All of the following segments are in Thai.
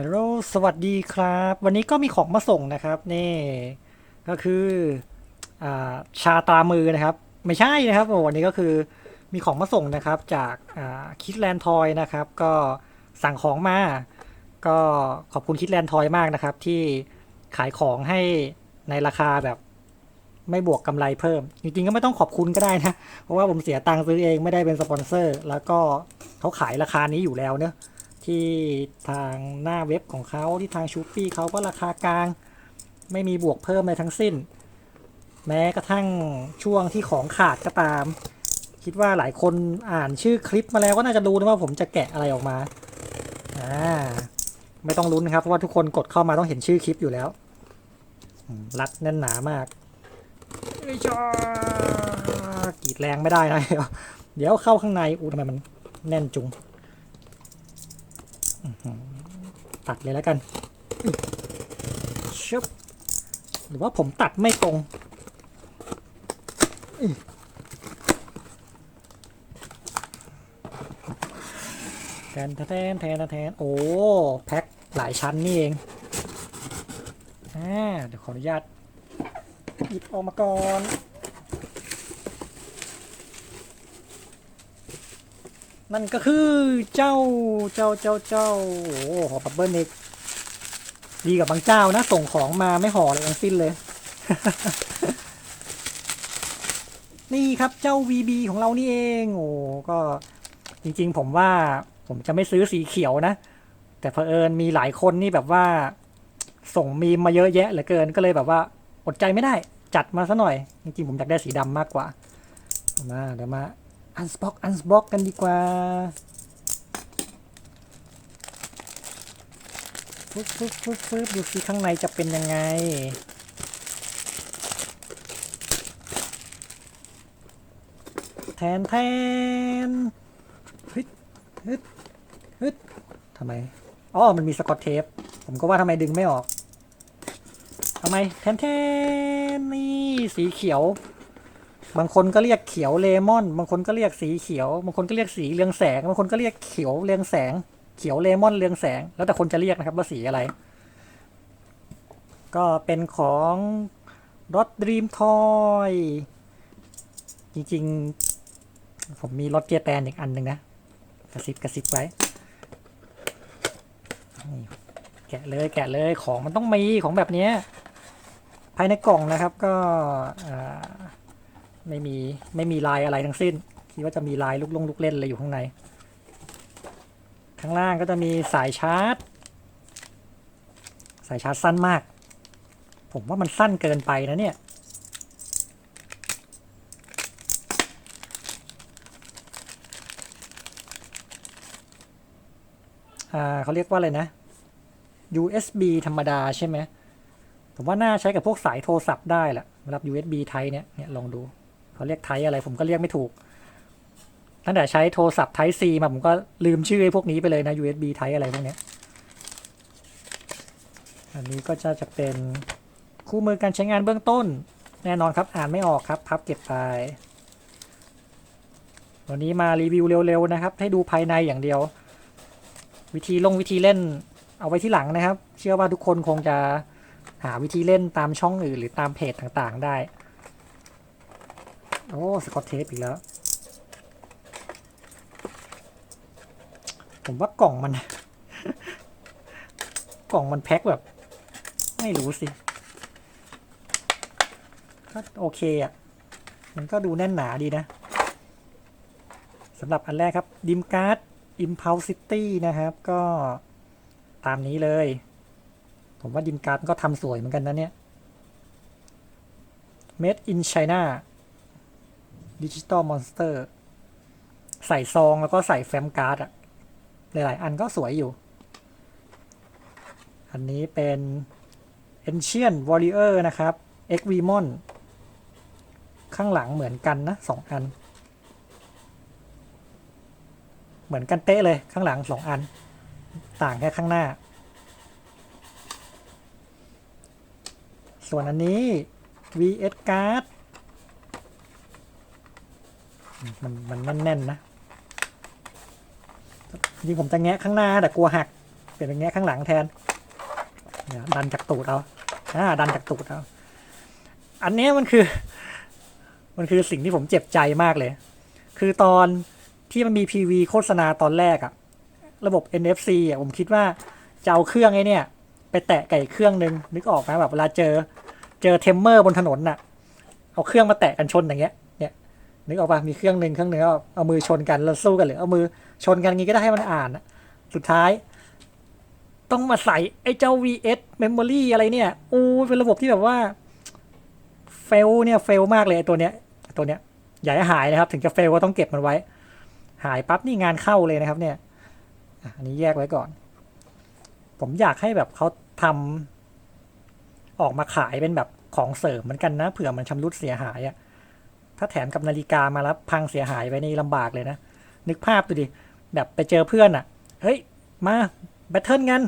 ฮัลโหล สวัสดีครับ วันนี้ก็มีของมาส่งนะครับ นี่ ก็คืออชาตามือนะครับ ไม่ใช่นะครับวันนี้ก็คือมีของมาส่งนะครับจากคิดแลนทอยนะครับ ก็สั่งของมา ก็ขอบคุณคิดแลนทอยมากนะครับ ที่ขายของให้ในราคาแบบไม่บวกกำไรเพิ่ม จริงๆก็ไม่ต้องขอบคุณก็ได้นะ เพราะว่าผมเสียตังค์ซื้อเองไม่ได้เป็นสปอนเซอร์ แล้วก็เขาขายราคานี้อยู่แล้วเนอะ ที่ทางหน้าเว็บของเขาที่ทางชูปี้เขาก็ราคากลาง ไม่มีบวกเพิ่มอะไรทั้งสิ้น แม้กระทั่งช่วงที่ของขาดก็ตาม คิดว่าหลายคนอ่านชื่อคลิปมาแล้วก็น่าจะรู้นะว่าผมจะแกะอะไรออกมาอ่าไม่ต้องลุ้นนะครับเพราะว่าทุกคนกดเข้ามาต้องเห็นชื่อคลิปอยู่แล้วรัดแน่นหนามากกรีดแรงไม่ได้นะเดี๋ยวเข้าข้างในอู้ทำไมมันแน่นจุง ตัดเลยแล้วกันชึบหรือว่าผมตัดไม่ตรงแทนแทนแทนแทนโอ้ แพ็คหลายชั้นนี่เองอ่าเดี๋ยวขออนุญาตหยิบออกมาก่อน นั่นก็คือเจ้าเจ้าเจ้าเจ้าโอ้โหหอปับเบิ้ลเอกดีกับบางเจ้านะ ส่งของมาไม่ห่ออะไรทั้งสิ้นเลย นี่ครับเจ้า VB ของเรานี่เองโอ้ก็จริงๆ ผมว่าผมจะไม่ซื้อสีเขียวนะ แต่เผอิญมีหลายคนนี่แบบว่า ส่งมีมมาเยอะแยะเหลือเกินก็เลยแบบว่าอดใจไม่ได้ จัดมาซะหน่อย จริงๆ ผมอยากได้สีดำมากกว่ามาเดี๋ยวมา อันสบ็อกอันสบ็อกกันดีกว่าฟึบฟึบฟึบฟึบดูสิข้างในจะเป็นยังไง แทนแทนฮึดฮึดฮึดทำไมอ๋อมันมีสกอตเทป ผมก็ว่าทำไมดึงไม่ออกทำไมแทนแทนนี่สีเขียว บางคนก็เรียกเขียวเลมอน บางคนก็เรียกสีเขียว บางคนก็เรียกสีเรืองแสง บางคนก็เรียกเขียวเรืองแสง เขียวเลมอนเรืองแสง แล้วแต่คนจะเรียกนะครับว่าสีอะไร ก็เป็นของรถดรีมทอยจริงๆ ผมมีรถเจแปนอีกอันหนึ่งนะ กระซิบกระซิบไว้แกะเลยแกะเลยของมันต้องมีของแบบนี้ภายในกล่องนะครับก็อ่า ไม่มีไม่มีลายอะไรทั้งสิ้น คิดว่าจะมีลายลูกลงลูกเล่นอะไรอยู่ข้างใน ข้างล่างก็จะมีสายชาร์จ สายชาร์จสั้นมาก ผมว่ามันสั้นเกินไปนะเนี่ย อ่าเขาเรียกว่าอะไรนะ USB ธรรมดาใช่ไหมผมว่าน่าใช้กับพวกสายโทรศัพท์ได้แหละสำหรับ USB Type เนี่ยเนี่ยลองดู เขาเรียกไทอะไรผมก็เรียกไม่ถูก ตั้งแต่ใช้โทรศัพท์ไทป์ C มาผมก็ลืมชื่อพวกนี้ไปเลยนะ USB ไทอะไรพวกนี้อันนี้ก็จะจะเป็นคู่มือการใช้งานเบื้องต้น แน่นอนครับอ่านไม่ออกครับพับเก็บไปวันนี้มารีวิวเร็วๆนะครับ ให้ดูภายในอย่างเดียว วิธีลงวิธีเล่นเอาไว้ที่หลังนะครับ เชื่อว่าทุกคนคงจะหาวิธีเล่นตามช่องอื่นหรือตามเพจต่างๆได้ โอ้สกอตเทปอีกแล้ว ผมว่ากล่องมัน กล่องมันแพ็คแบบ ไม่รู้สิก็โอเคอะ มันก็ดูแน่นหนาดีนะสำหรับอันแรกครับดิมการ์ด Impulsity นะครับ ก็ตามนี้เลย ผมว่าดิมการ์ดก็ทำสวยเหมือนกันนะเนี่ย Made in China ดิจิตอลมอนสเตอร์ใส่ซองแล้วก็ใส่แฟ้มการ์ดอะหลาย ๆ อันก็สวยอยู่ อันนี้เป็น Ancient Warrior นะครับ x v m o n ข้างหลังเหมือนกันนะสองอัน เหมือนกันเป๊ะเลยข้างหลังสองอัน ต่างแค่ข้างหน้า ส่วนอันนี้ VS Card มันมันแน่นๆนะจริงผมจะแงะข้างหน้าแต่กลัวหัก เปลี่ยนเป็นแง่ข้างหลังแทนเนี่ยดันจากตูดเอาอ่าดันจากตูดเอาอันนี้มันคือ มันคือสิ่งที่ผมเจ็บใจมากเลย คือตอนที่มันมี PV โฆษณาตอนแรกอะระบบ NFC อะผมคิดว่าจะเอาเครื่องไอ้นี่ไปแตะไก่เครื่องนึงนึกออกไหมแบบเวลาเจอ เจอเทมเมอร์บนถนนน่ะ เอาเครื่องมาแตะกันชนอย่างเงี้ย นึกออกปะมีเครื่องหนึ่งเครื่องหนึ่งก็เอามือชนกันแล้วสู้กันหรือเอามือชนกันงี้ก็ได้ให้มันอ่านอะสุดท้าย ต้องมาใส่ไอ้เจ้า VS Memory อะไรเนี่ยโอ้เป็นระบบที่แบบว่าเฟลเนี่ยเฟลมากเลยไอ้ตัวเนี้ยตัวเนี้ยอย่าให้หายนะครับ ถึงจะเฟลก็ต้องเก็บมันไว้ หายปั๊บนี่งานเข้าเลยนะครับ เนี่ยอันนี้แยกไว้ก่อน ผมอยากให้แบบเขาทำออกมาขายเป็นแบบของเสริมเหมือนกันนะเผื่อมันชำรุดเสียหายอะ ถ้าแถมกับนาฬิกามาแล้วพังเสียหายไปนี่ลำบากเลยนะ นึกภาพดูดิ แบบไปเจอเพื่อนอะเฮ้ย มาแบทเทิลกัน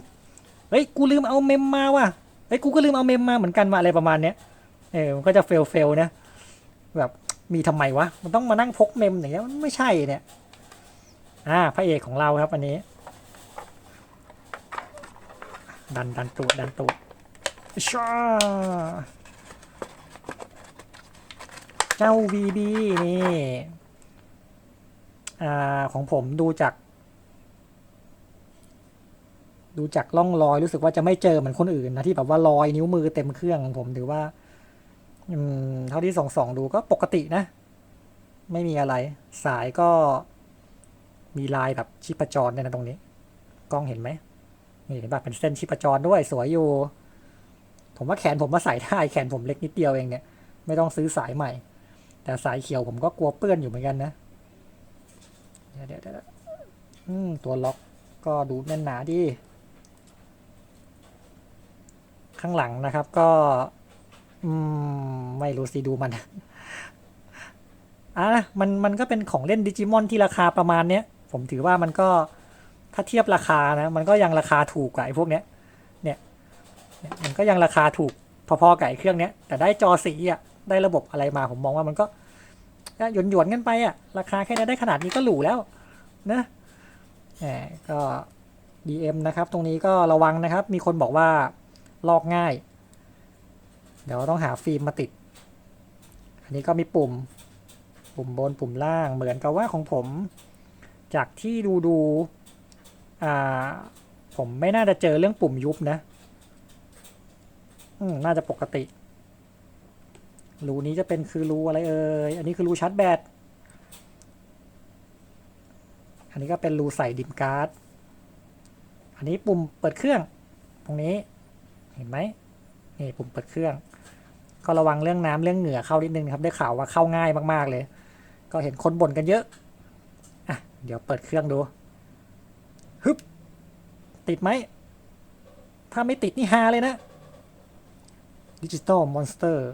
เฮ้ย กูลืมเอาเมมมาว่ะ เฮ้ย กูก็ลืมเอาเมมมาเหมือนกันว่ะอะไรประมาณเนี้ย เออ มันก็จะเฟลเฟลนะ แบบมีทำไมวะ มันต้องมานั่งพกเมมอย่างเงี้ย มันไม่ใช่เนี่ย อ่า พระเอกของเราครับอันนี้ ดันดันตูดดันตูดชา เจ้า VB นี่อ่ของผมดูจาก ดูจากร่องรอยรู้สึกว่าจะไม่เจอเหมือนคนอื่นนะที่แบบว่ารอยนิ้วมือเต็มเครื่องของผมถือว่าอืมเท่าที่ส่องสองดูก็ปกตินะ ไม่มีอะไร สายก็มีลายแบบชีพจรเนี่ยนะตรงนี้ กล้องเห็นไหมนี่เห็นแบบเป็นเส้นชีพจรด้วยสวยอยู่ ผมว่าแขนผมมาใส่ได้แขนผมเล็กนิดเดียวเองเนี่ย ไม่ต้องซื้อสายใหม่ แต่สายเขียวผมก็กลัวเปื้อนอยู่เหมือนกันนะ เดี๋ยวเดี๋ยวอืมตัวล็อกก็ดูแน่นหนาดี ข้างหลังนะครับก็อืมไม่รู้สิดูมันอะมันมันก็เป็นของเล่นดิจิมอนที่ราคาประมาณเนี้ย ผมถือว่ามันก็ถ้าเทียบราคานะ มันก็ยังราคาถูกกว่าไอ้พวกเนี้ยเนี่ยเนี่ยมันก็ยังราคาถูก พอๆกับไอ้เครื่องเนี้ย แต่ได้จอสีอะได้ระบบอะไรมาผมมองว่ามันก็หยวนหยวนๆกันไปอะ ราคาแค่นี้ได้ขนาดนี้ก็หรูแล้วนะแหมก็ DM นะครับ ตรงนี้ก็ระวังนะครับ มีคนบอกว่าลอกง่าย เดี๋ยวต้องหาฟิล์มมาติด อันนี้ก็มีปุ่ม ปุ่มบนปุ่มล่างเหมือนกับว่าของผม จากที่ดูดู อ่า ผมไม่น่าจะเจอเรื่องปุ่มยุบนะ อืมน่าจะปกติ รูนี้จะเป็นคือรูอะไรเอ่ย อันนี้คือรูชาร์จแบต อันนี้ก็เป็นรูใส่ดิมการ์ด อันนี้ปุ่มเปิดเครื่อง ตรงนี้ เห็นไหมนี่ปุ่มเปิดเครื่อง ก็ระวังเรื่องน้ำเรื่องเหงื่อเข้านิดนึงครับ ได้ข่าวว่าเข้าง่ายมากๆเลย ก็เห็นคนบ่นกันเยอะ อะ เดี๋ยวเปิดเครื่องดูฮึบติดไหม ถ้าไม่ติดนี่ฮาเลยนะ ดิจิตอลมอนสเตอร์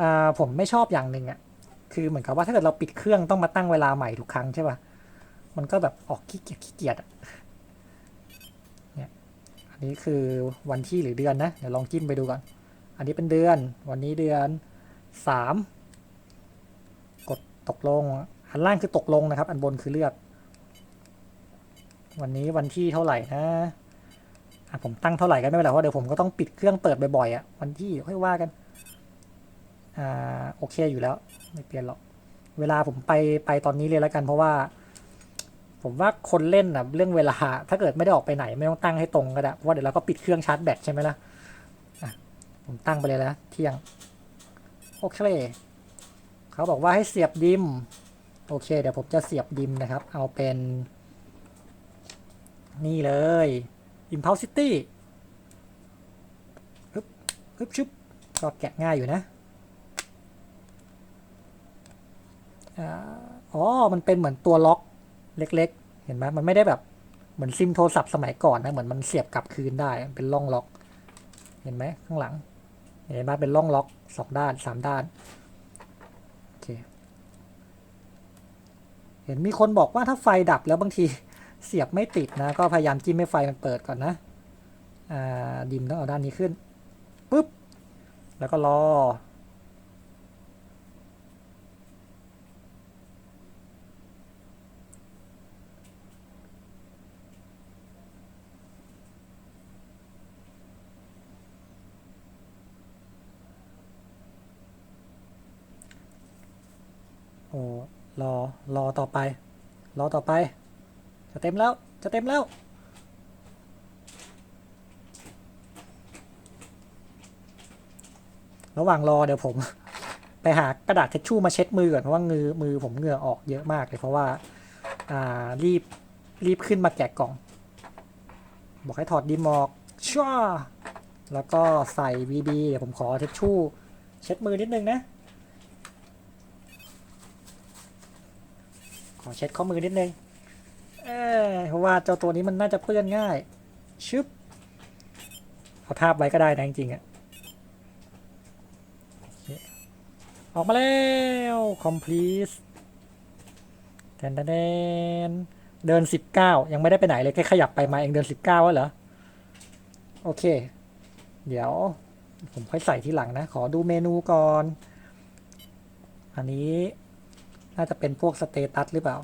อ่าผมไม่ชอบอย่างหนึ่งอะ่ะ คือเหมือนกับว่าถ้าเกิดเราปิดเครื่องต้องมาตั้งเวลาใหม่ทุกครั้งใช่ป่ะ มันก็แบบออกขี้เกียจขี้เกียจอะเนี่ยอันนี้คือวันที่หรือเดือนนะ เดี๋ยวลองจิ้มไปดูก่อน อันนี้เป็นเดือน วันนี้เดือนสามกดตกลง อันล่างคือตกลงนะครับ อันบนคือเลือก วันนี้วันที่เท่าไหร่นะ ผมตั้งเท่าไหร่ก็ไม่เป็นไรเพราะเดี๋ยวผมก็ต้องปิดเครื่องเปิดบ่อยๆอะวันที่ค่อยว่ากันอ่าโอเคอยู่แล้วไม่เปลี่ยนหรอกเวลาผมไปไปตอนนี้เลยแล้วกันเพราะว่า ผมว่าคนเล่นอะเรื่องเวลา ถ้าเกิดไม่ได้ออกไปไหนไม่ต้องตั้งให้ตรงก็ได้เพราะว่าเดี๋ยวเราก็ปิดเครื่องชาร์จแบตใช่ไหมล่ะอะผมตั้งไปเลยแล้วเที่ยงโอเคเขาบอกว่าให้เสียบดิมโอเค เดี๋ยวผมจะเสียบดิมนะครับ เอาเป็น นี่เลย Impulsity ฮึบฮึบชุบก็แกะง่ายอยู่นะอาอ๋อ มันเป็นเหมือนตัวล็อกเล็ก ๆ เห็นไหมมันไม่ได้แบบเหมือนซิมโทรศัพท์สมัยก่อนนะ เหมือนมันเสียบกลับคืนได้ เป็นร่องล็อก เห็นไหมข้างหลัง เห็นไหมเป็นร่องล็อกสองด้านสามด้าน โอเค เห็นมีคนบอกว่าถ้าไฟดับแล้วบางที เสียบไม่ติดนะ ก็พยายามจิ้มให้ไฟมันเปิดก่อนนะดิมต้องเอาด้านนี้ขึ้นปุ๊บ แล้วก็รอ โอ้รอ รอต่อไป รอต่อไป จะเต็มแล้ว จะเต็มแล้ว ระหว่างรอเดี๋ยวผม ไปหากระดาษเช็ดชู่มาเช็ดมือก่อนเพราะว่ามือมือผมเหงื่อออกเยอะมากเลยเพราะว่า อ่ารีบรีบขึ้นมาแกะกล่อง บอกให้ถอดดีมอกช่าแล้วก็ใส่ VB เดี๋ยวผมขอเช็ดชู่ เช็ดมือนิดนึงนะ ขอเช็ดข้อมือนิดนึง เออเพราะว่าเจ้าตัวนี้มันน่าจะเปื้อนง่าย ชึบเอาทาบไว้ก็ได้นะจริงๆอะออกมาแล้ว complete แทนแทนแทนเดิน19ยังไม่ได้ไปไหนเลยแค่ขยับไปมาเองเดิน19แล้วเหรอ โอเค เดี๋ยว ผมค่อยใส่ทีหลังนะ ขอดูเมนูก่อน อันนี้น่าจะเป็นพวกสเตตัสหรือเปล่า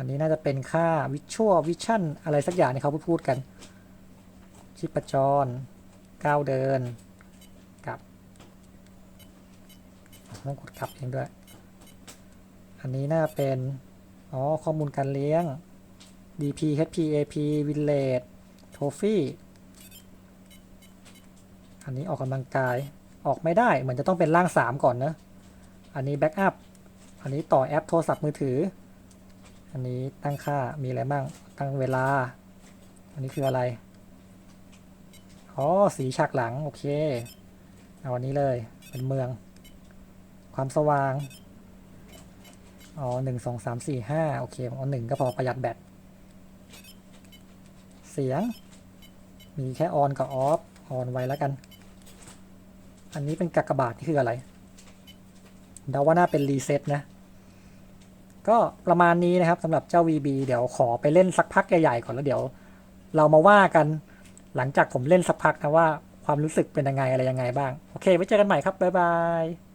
อันนี้น่าจะเป็นค่าวิชวลวิชั่นอะไรสักอย่างที่เขาพูดกันชิปจรก้าวเดินกลับต้องกดกลับเองด้วย อันนี้น่าเป็น อ๋อ ข้อมูลการเลี้ยง DP HPAP Village Trophy อันนี้ออกกำลังกายออกไม่ได้ เหมือนจะต้องเป็นร่าง 3 ก่อนนะ อันนี้แบ็กอัพ อันนี้ต่อแอปโทรศัพท์มือถือ อันนี้ตั้งค่ามีอะไรบ้าง ตั้งเวลา อันนี้คืออะไร อ๋อ สีฉากหลัง โอเค เอาอันนี้เลย เป็นเมือง ความสว่าง อ๋อหนึ่งสองสามสี่ห้าโอเคเอาหนึ่งก็พอประหยัดแบต เสียง มีแค่ออนกับออฟ ออนไว้แล้วกัน อันนี้เป็นกากบาทนี่คืออะไรเดาว่าน่าเป็นรีเซ็ตนะ ก็ประมาณนี้นะครับสำหรับเจ้า VB เดี๋ยวขอไปเล่นสักพักใหญ่ๆก่อนแล้วเดี๋ยว เรามาว่ากันหลังจากผมเล่นสักพักนะว่าความรู้สึกเป็นยังไงอะไรยังไงบ้าง โอเค ไว้เจอกันใหม่ครับ บ๊ายบาย